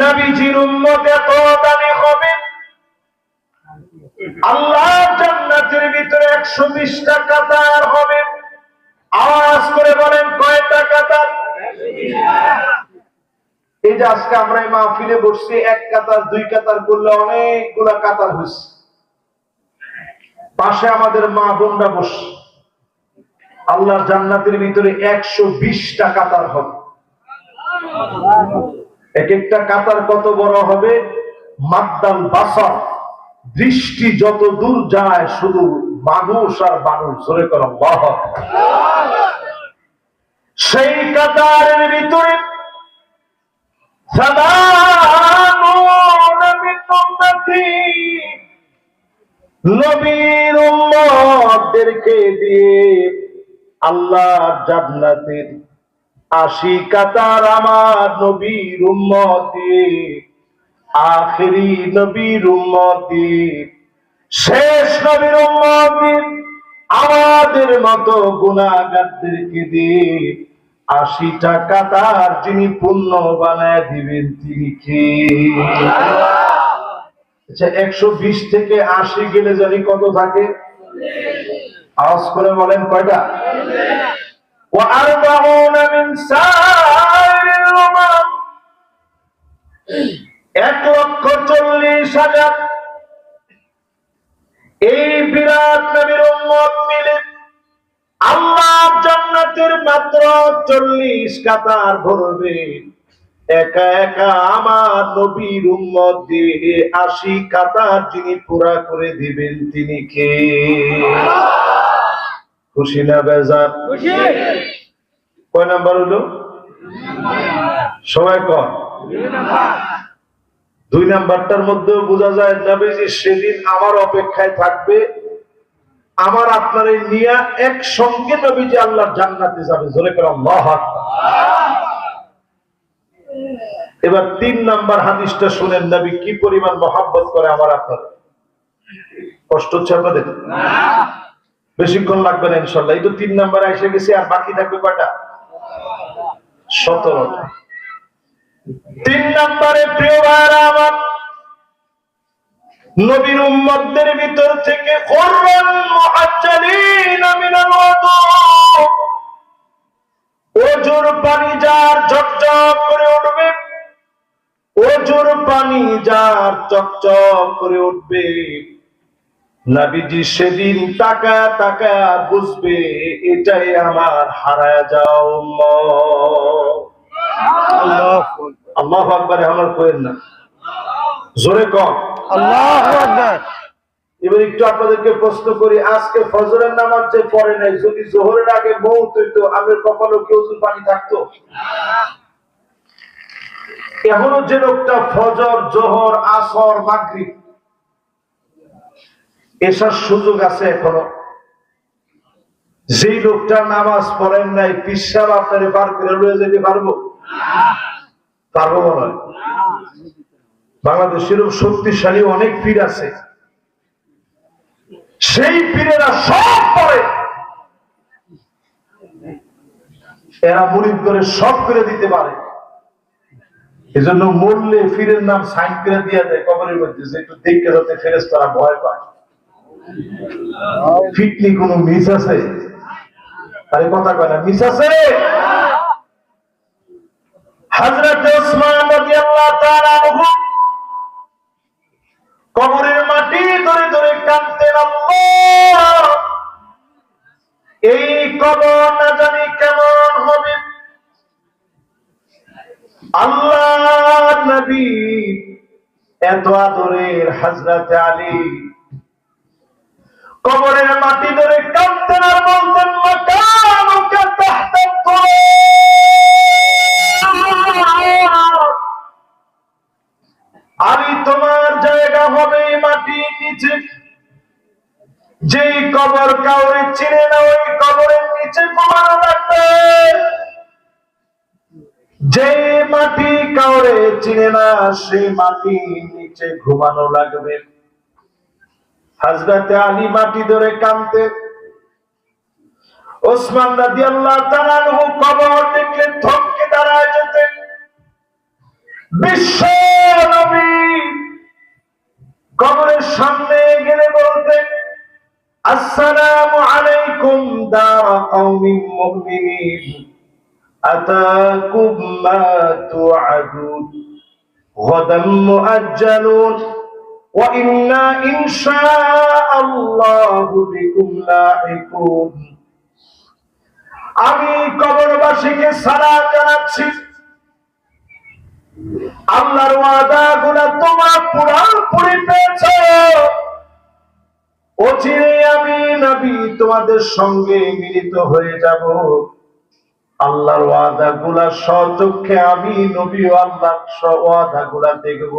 নবীজির উম্মত এত হবে। আল্লাহ জান্নাতের ভিতরে একশো বিশটা কাতার হবে। আওয়াজ করে বলেন, কয়টা কাতার? এই যে আজকে আমরা এই মাহফিলে বসছি, এক কাতার, দুই কাতার করলে অনেকগুলা কাতার হয়েছে। পাশে আমাদের মা বোনরা বসছে আল্লাহর জান্নাতের ভিতরে একশো বিশটা কাতার হবে। এক একটা কাতার কত বড় হবে? মাদ্দাল বাসার দৃষ্টি যত দূর যায়, শুধু মানুষ আর মানুষ। ধরে কর সেই কাতারের ভিতরে নবীর দিয়ে আল্লাহ জান্নাতের আশি কাতার আমার নবীর উম্মতি, আখেরি নবীর উম্মতি, শেষ নবীর উম্মতি, আমাদের মতো গুণাগারদেরকে দিয়ে আশিটা কাতার যিনি পুণ্য বানায় দিবেন তিনি কে? আচ্ছা একশো বিশ থেকে আশি গেলে জানি কত থাকে? আওয়াজ করে বলেন কয়টা? وأربعون من سائر الأمم এক লক্ষ চল্লিশ হাজার এই বিরাট নবীর উম্মত মিলে আল্লাহ জান্নাতের মাত্র চল্লিশ কাতার ভরবে একা একা আমার নবীর উম্মত দিয়ে আশি কাতার যিনি পুরা করে দিবেন তিনি কে খুশি না বেজার? কয় নাম্বার হলো? সবাই কর দুই নাম্বারটার মধ্যেও বোঝা যায় নবীজি সেদিন আমার অপেক্ষায় থাকবে। আমার আপনার এই নিয়া একসঙ্গে নবীজি আল্লাহ জান্নাতে যাবে। জোরে করে আল্লাহ এবার তিন নাম্বার হাদিসটা শুনেন নবী কি পরিমাণ মহাব্বত করে আমার আপনার? কষ্ট হচ্ছে আপনাদের? বেশিক্ষণ লাগবে না ইনশাল্লাহ। এই তো তিন নাম্বার এসে গেছে, আর বাকি থাকবে কয়টা? সতেরোটা। তিন নাম্বারে, প্রিয় ভাইরা আমার নবীর উম্মতদের ভিতর থেকে কোরআন মুহাজ্জালিন মিনাল ওযু ওজুর পানি যার ঝকঝক করে উঠবে, ওজুর পানি যার চকচক করে উঠবে। নাবিজি সেদিন টাকা টাকা বুঝবে এটাই আমার হারায় যাও আল্লাহ আকবর আমার কোয়েন না। জোরে কম। এবার একটু আপনাদেরকে প্রশ্ন করি আজকে ফজরের নামাজ যে পড়ে নাই যদি জোহরের আগে মৌত হইতো আমার কপালে কেউ যদি পানি থাকতো? এখনও যে লোকটা ফজর জোহর আসর মাগরিব এসার সুযোগ আছে এখনও। যেই লোকটা নামাজ পড়েন নাই পিসাব আপনারে পার করে লয়ে যেতে পারব? পারব মনে বাংলাদেশের শক্তিশালী, অনেক পীর আছে। সেই পীরেরা সব পড়ে। এরা মুরিদ করে সব করে দিতে পারে। এজন্য মরলে ফিরের নাম সাইন করে দিয়ে দেয় কবরের মধ্যে, যে একটু দেখতে যাতে ফেরেস তারা ভয় পায়। ফিটনি কোন মিস আছে? আরে কথা কয় না, মিস আছে কবরের মাটি ধরে ধরে কাঁদতেন এই কবর না জানি কেমন হবে। আল্লাহ নবী এত আদরের হযরত আলী কবরের মাটি ধরে কাঁদতেন আর বলতেন। আমি তোমার জায়গা হবে মাটির নিচে। যেই কবর কাউরে চিনে না, ওই কবরের নিচে ঘুমানো লাগবে। যে মাটি কাউরে চিনে না, সেই মাটির নিচে ঘুমানো লাগবে। হাজরাতে আলী মাটি ধরে কানতে ওসমান রাজি আল্লাহ কবর দেখলে থমকে দাঁড়ায় যেতেন বিশ্ব নবী কবরের সামনে গেলে বলতেন আসসালামু আলাইকুম দারা কওমিন মুমিনিন আতাকুম মা তুআদুন غدا مؤجلون وإنا إن شاء الله بكم لاحقون আমি কবরবাসীকে সালাম জানাচ্ছি আল্লাহর ওয়াদা গুলা তোমার পুরাপুরি পেয়েছ অচিরে আমি নবী তোমাদের সঙ্গে মিলিত হয়ে যাব আল্লাহর ওয়াদা গুলা সচক্ষে আমি নবী ও আল্লাহর ওয়াদা গুলা দেখব